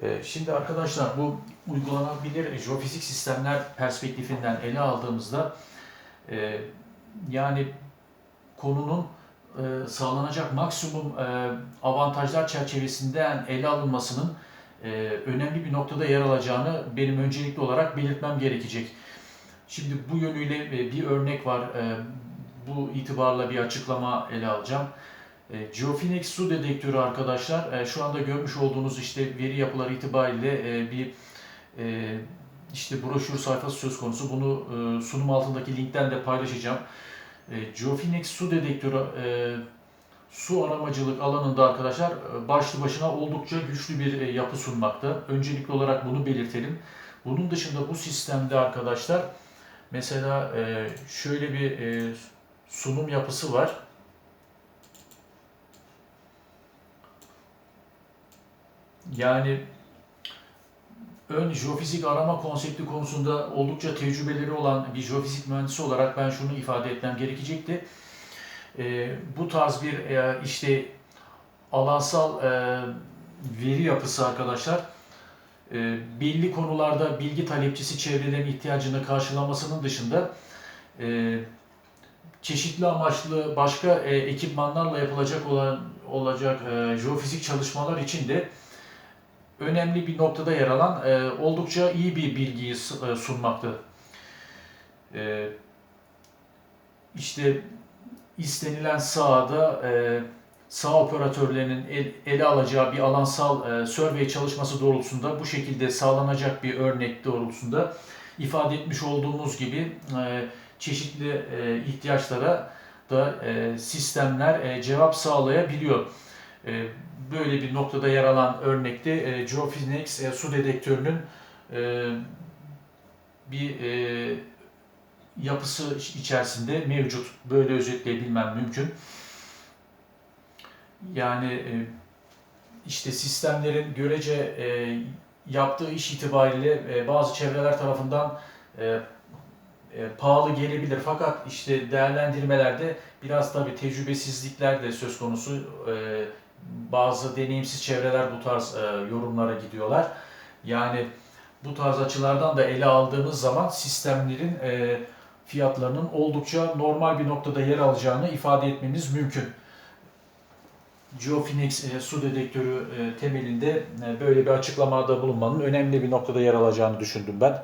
Ee, Şimdi arkadaşlar bu uygulanabilir jeofizik sistemler perspektifinden ele aldığımızda e, yani konunun e, sağlanacak maksimum e, avantajlar çerçevesinden ele alınmasının önemli bir noktada yer alacağını benim öncelikli olarak belirtmem gerekecek. Şimdi bu yönüyle bir örnek var. Bu itibarla bir açıklama ele alacağım. E, Geophoenix su dedektörü arkadaşlar e, şu anda görmüş olduğunuz işte veri yapıları itibariyle e, bir işte broşür sayfası söz konusu. Bunu sunum altındaki linkten de paylaşacağım. Geophoenix su dedektörü su aramacılık alanında arkadaşlar başlı başına oldukça güçlü bir yapı sunmakta. Öncelikli olarak bunu belirtelim. Bunun dışında bu sistemde arkadaşlar mesela şöyle bir sunum yapısı var. Yani ön jeofizik arama konsepti konusunda oldukça tecrübeleri olan bir jeofizik mühendisi olarak ben şunu ifade etmem gerekecekti. E, bu tarz bir e, işte alansal e, veri yapısı arkadaşlar e, belli konularda bilgi talepçisi çevrelerin ihtiyacını karşılamasının dışında e, çeşitli amaçlı başka e, ekipmanlarla yapılacak olan olacak e, jeofizik çalışmalar için de önemli bir noktada yer alan e, oldukça iyi bir bilgiyi e, sunmakta. E, işte istenilen sahada e, saha operatörlerinin el- ele alacağı bir alansal e, survey çalışması doğrultusunda bu şekilde sağlanacak bir örnek doğrultusunda ifade etmiş olduğumuz gibi e, çeşitli e, ihtiyaçlara da e, sistemler e, cevap sağlayabiliyor. E, böyle bir noktada yer alan örnekte e, Geophoenix e, su dedektörünün e, bir yapısı içerisinde mevcut. Böyle özetleyebilmem mümkün. Yani işte sistemlerin görece yaptığı iş itibariyle bazı çevreler tarafından pahalı gelebilir. Fakat işte değerlendirmelerde biraz tabii tecrübesizlikler de söz konusu. Bazı deneyimsiz çevreler bu tarz e, yorumlara gidiyorlar. Yani bu tarz açılardan da ele aldığımız zaman sistemlerin e, fiyatlarının oldukça normal bir noktada yer alacağını ifade etmemiz mümkün. Geophoenix e, su dedektörü e, temelinde e, böyle bir açıklamada bulunmanın önemli bir noktada yer alacağını düşündüm ben.